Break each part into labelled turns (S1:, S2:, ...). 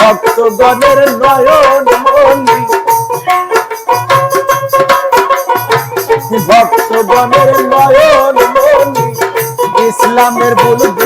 S1: ভক্তগণের নয়ন মনি ভক্তগণের নয়ন মনি ইসলামের বুলবুল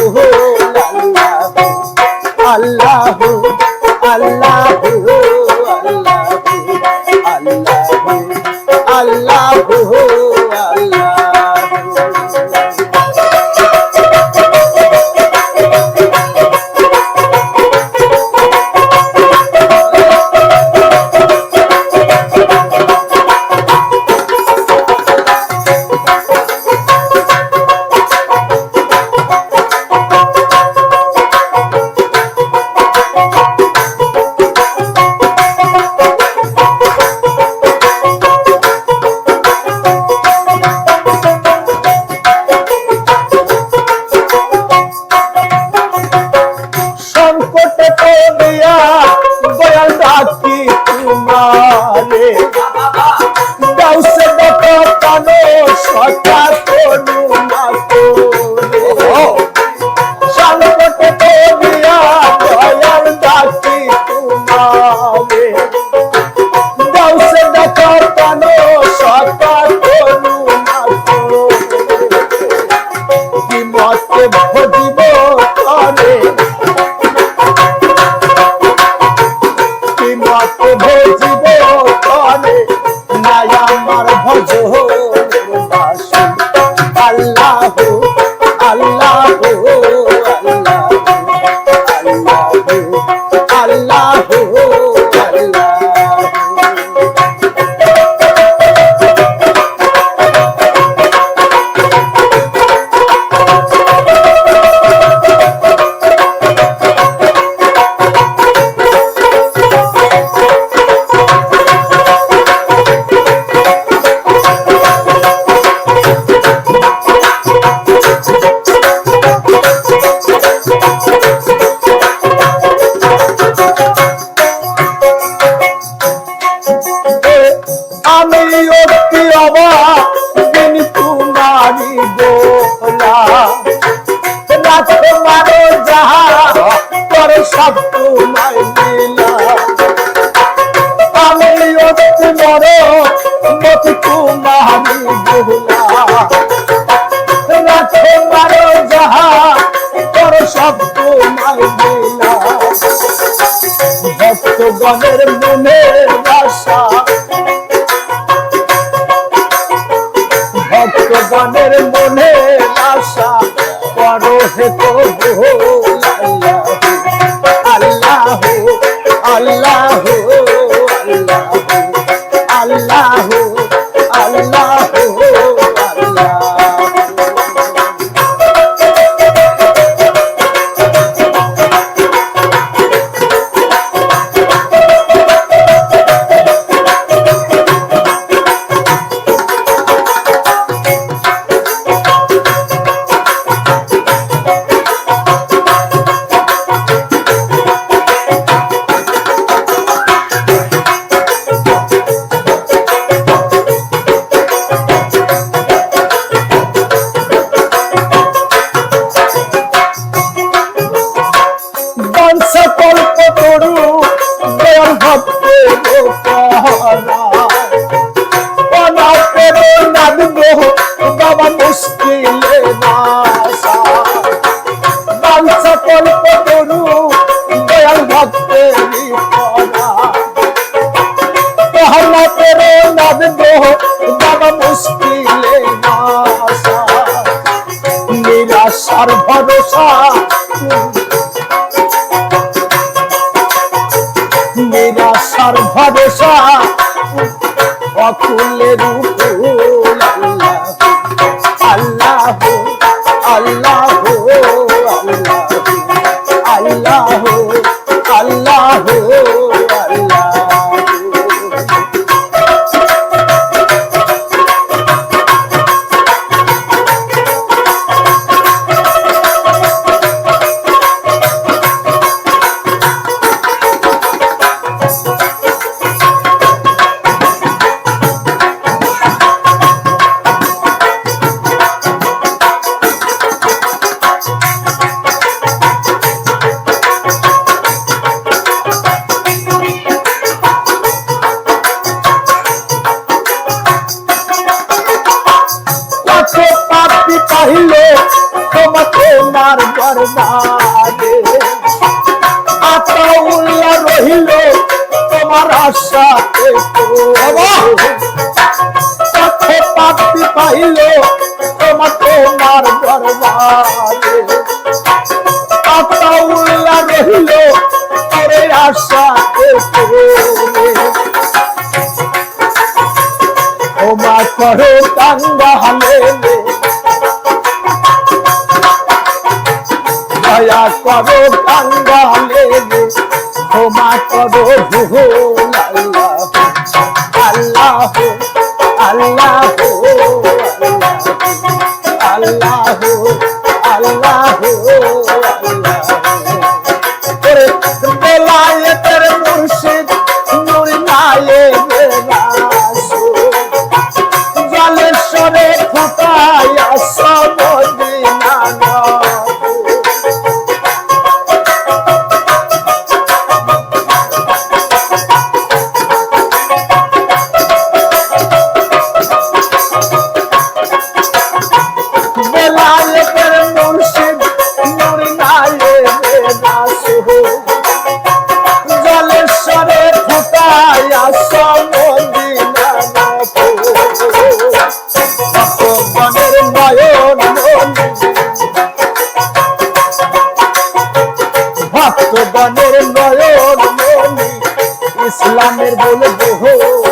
S1: আমি অতি অবাক দিন কুমারী দোলা। রাত মারো যাহা তোর সব তোমায় লীলা আমি অতি বড় মতি কুমারী দোলা। রাত মারো যাহা তোর সব তোমায় লীলা ভক্তগণের মনের ভক্তগণের মনে আশা করো হে প্রভু আল্লাহ আল্লাহ আল্লাহ। বংশ কল্প করু দেওয়ার ভক্তে অনাপের নাদব বাবা মুশকিলে নাসা বংশ কল্প করু দয়াল ভক্তে মুশকিলে নাসা নিরাশার ভরসা চাইলে তোমাকে মার বরদাদে আতাউল্লা রহিল তোমার আশাতে পথে পাপি পাইল তোমাকে মার বরদাদে আতাউল্লা রহিল তোরে আশাতে ক্ষমা করো দাঙ্গা হালে দয়া করো কাঙ্গা হালে ক্ষমা করো ভুল। বলবো